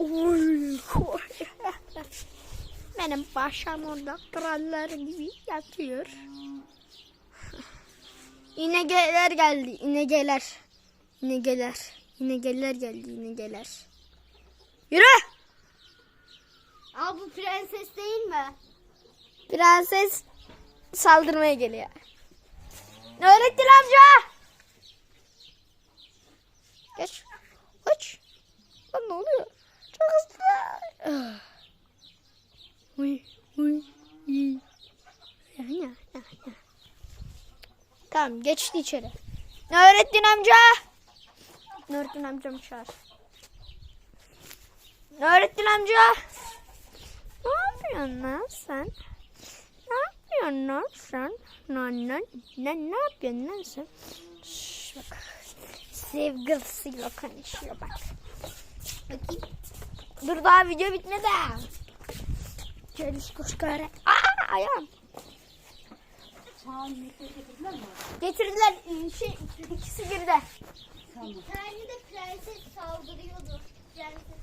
Oy. Benim paşam orada krallar gibi yatıyor. İnegeler geldi. İnegeler. İnegeler. İnegeler geldi. İnegeler. Yürü. Aa bu prenses değil mi? Prenses saldırmaya geliyor. Öğretmen amca. Geç. Geç. Lan ne oluyor? Tamam geçti içeri. Öğretmen amca. Öğretmen amcam çağır. Öğretmen amca. Ne yapıyorsun lan sen? Ne yapıyorsun lan sen? Lan lan ne, ne yapıyorsun lan sen? Şş, bak. Sevgilisiyle konuşuyor bak. Bakayım. Dur daha video bitmedi. Geliş koş gari. Aa ayağım. Getirdiler şey ikisi birde. Bir tane de prenses saldırıyordu. Prenses.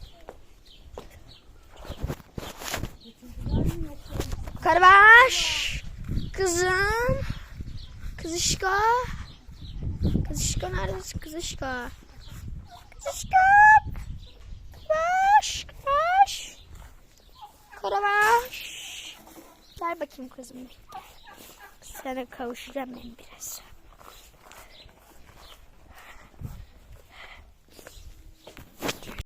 Karbaş. Kızım. Kızışka. Kızışka neredesin kızışka? Kızışka. Karabaş. Karabaş. Karabaş. Gel bakayım kızım. Sana kavuşacağım ben biraz.